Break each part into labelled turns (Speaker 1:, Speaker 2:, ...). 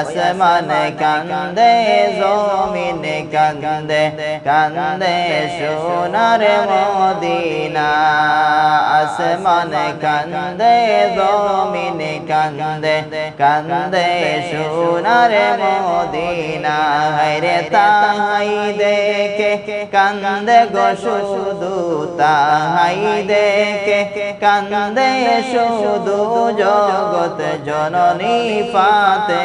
Speaker 1: আসমানে কান্দে, জমিনে কান্দে কান্দে সোনার মদিনা। আসমানে কান্দে, জমিনে কান্দে কান্দে সোনার মদিনা। হরে তাহাই দেখে কান্দে গো শুধু তাহাই দেখে কান্দে শুধু জগৎ জননী পাতে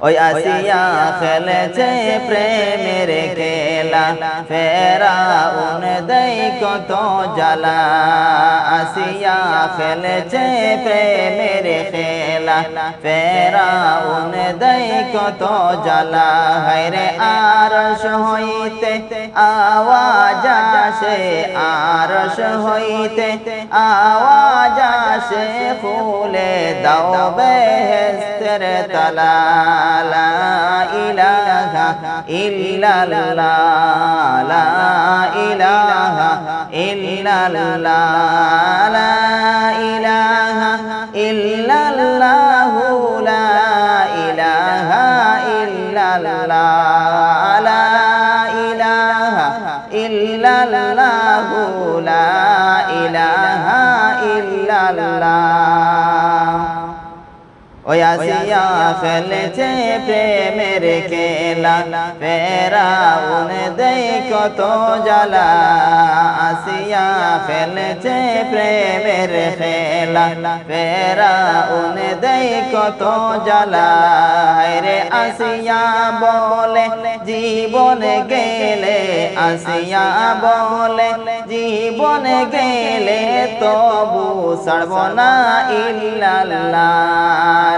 Speaker 1: ওই আসিয়া খেলেছে প্রেমের খেলা। ফেরাউন দেই কত জ্বালা। আসিয়া খেলেছে প্রেমের খেলা। ফেরাউন দেই কত জ্বালা। হায়রে আরশ হইতে আওয়াজ আসে, আরশ হইতে আওয়াজ আসে। খুলে দাও বেহেস্তের তালা লা ইলাহা ইল্লাল্লাহ, লা ইলাহা ইল্লাল্লাহ, লা ইলাহা ইল্লাল্লাহ, লা ইলাহা ইল্লাল্লাহ, লা ইলাহা ইল্লাল্লাহ, লা ইলাহা ইল্লাল্লাহ। ওই আসিয়া খেলেছে প্রেমের খেলা। ফেরাউন দেই কত জ্বালা। আসিয়া খেলেছে প্রেমের খেলা। ফেরাউন দেই কত জ্বালা। রে আসিয়া বলে, জীবন গেলে। আসিয়া বলে, জীবন গেলে তবু সর্বনা ইল্লাল্লাহ।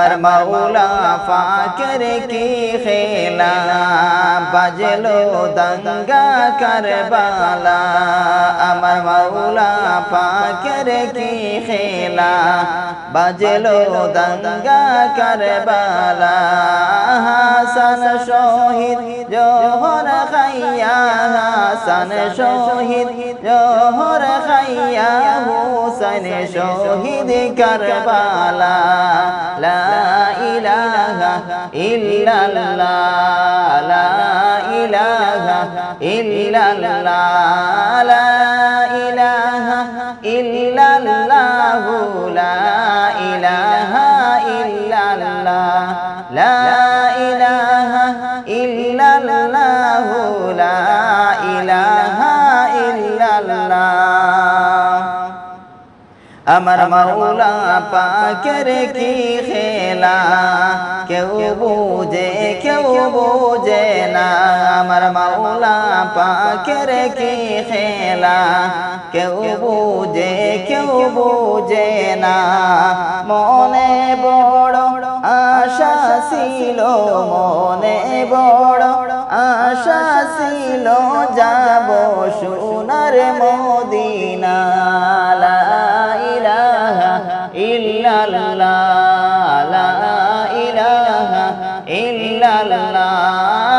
Speaker 1: আমার মাওলা ফাকের কি খেলা বাজলো দঙ্গা করবালা। আমার মাওলা ফাকের কি খেলা? বাজলো দঙ্গা করবালা। হাসান শহীদ জোহর খাইয়া, হাসান শহীদ জোহর খাইয়া, হুসেন শহীদ করবালা। লা ইলাহা ইল্লাল্লাহ। ইল্লাল্লাহ লা আমার মাওলা পাকের কি খেলা? কেউ বুঝে কেউ বুঝে না। আমার মাওলা পাকের কি খেলা? কেউ বুঝে কেউ বুঝে না। মনে বড় আশা ছিল মনে ইল্লাল্লাহ